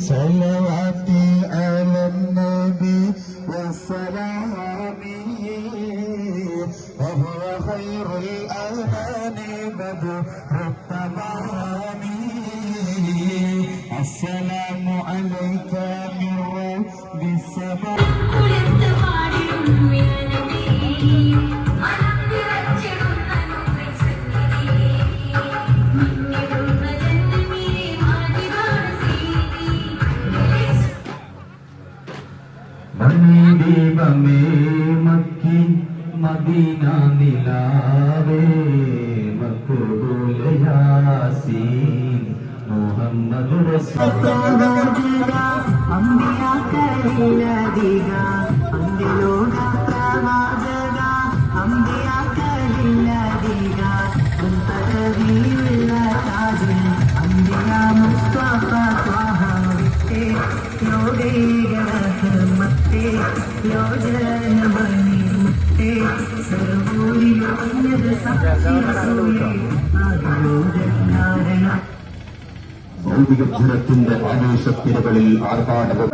صلواتي على النبي والسلام. وهو خير الأذان بدر التمام. السلام عليك من رب السماء. قل التقارير يا نبي. ദീപമേ makki Medina നിലാവേ മക്ബൂൽ യാസീൻ മുഹമ്മദ് ഭൗതിക ജ്വരത്തിന്റെ ആവേശത്തിരകളിൽ ആർഭാടവും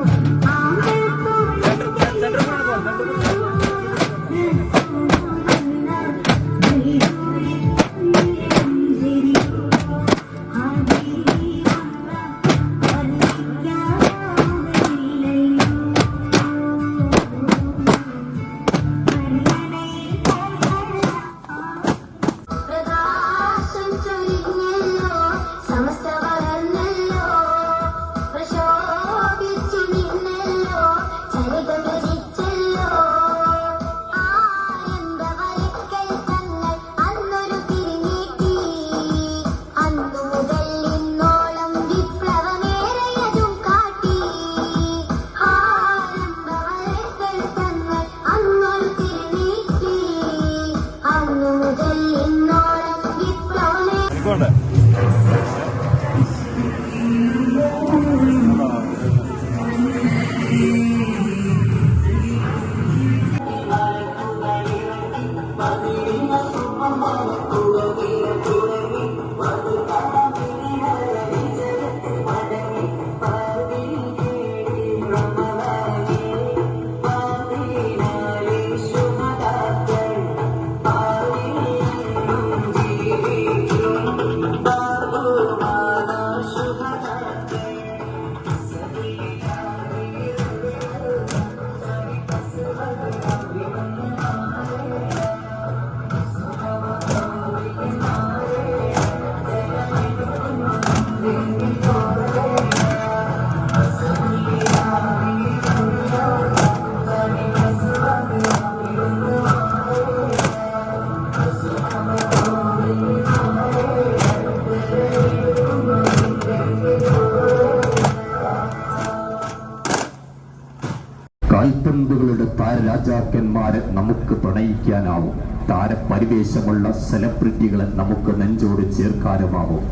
താരരാജാക്കന്മാരെ നമുക്ക് പ്രണയിക്കാനാവും. താരപരിവേശമുള്ള സെലിബ്രിറ്റികളെ നമുക്ക് നെഞ്ചോട് ചേർക്കാനുമാവും.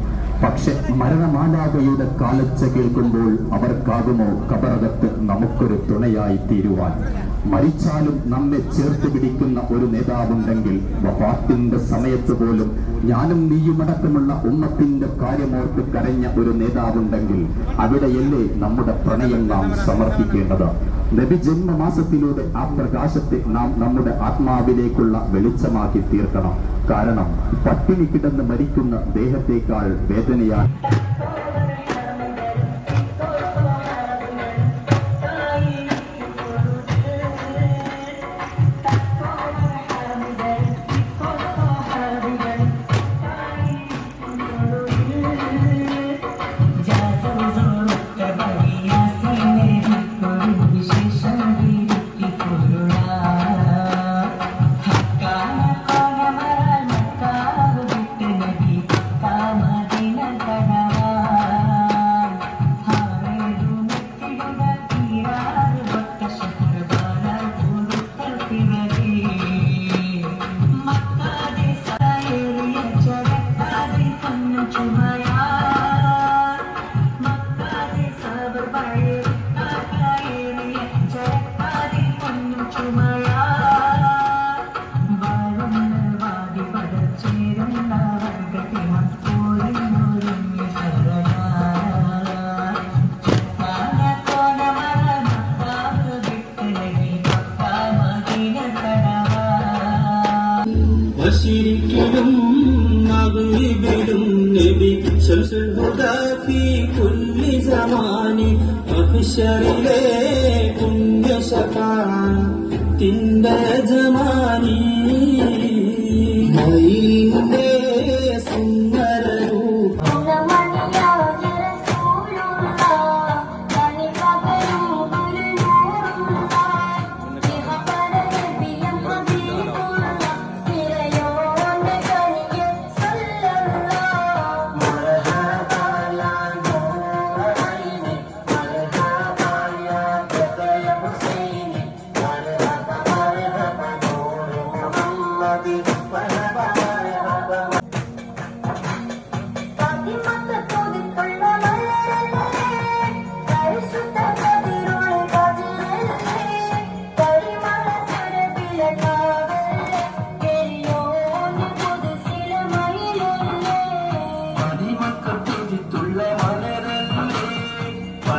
പക്ഷെ മരണമാലാകയുടെ കാലച്ച കേൾക്കുമ്പോൾ അവർക്കാകുമോ കബറകത്ത് നമുക്കൊരു തുണയായി തീരുവാൻ? മരിച്ചാലും നമ്മെ ചേർത്ത് പിടിക്കുന്ന ഒരു നേതാവുണ്ടെങ്കിൽ വഫാത്തിന്റെ സമയത്ത് പോലും ഞാനും നീയുമടക്കമുള്ള ഉമ്മത്തിന്റെ കാര്യമോർത്ത് കരഞ്ഞ ഒരു നേതാവുണ്ടെങ്കിൽ അവിടെയല്ലേ നമ്മുടെ പ്രണയം നാം സമർപ്പിക്കേണ്ടത്? നബി ജന്മമാസത്തിലൂടെ ആ പ്രകാശത്തെ നാം നമ്മുടെ ആത്മാവിലേക്കുള്ള വെളിച്ചമാക്കി തീർക്കണം. കാരണം പട്ടിണി കിടന്ന് മരിക്കുന്ന ദേഹത്തേക്കാൾ വേദനയാണ് شمس الهدى في كل زمان أبشر إليكم بشفاعة عند زماني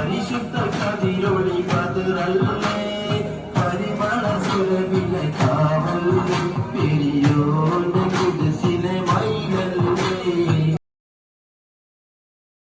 நிஷப்த கதிரொளி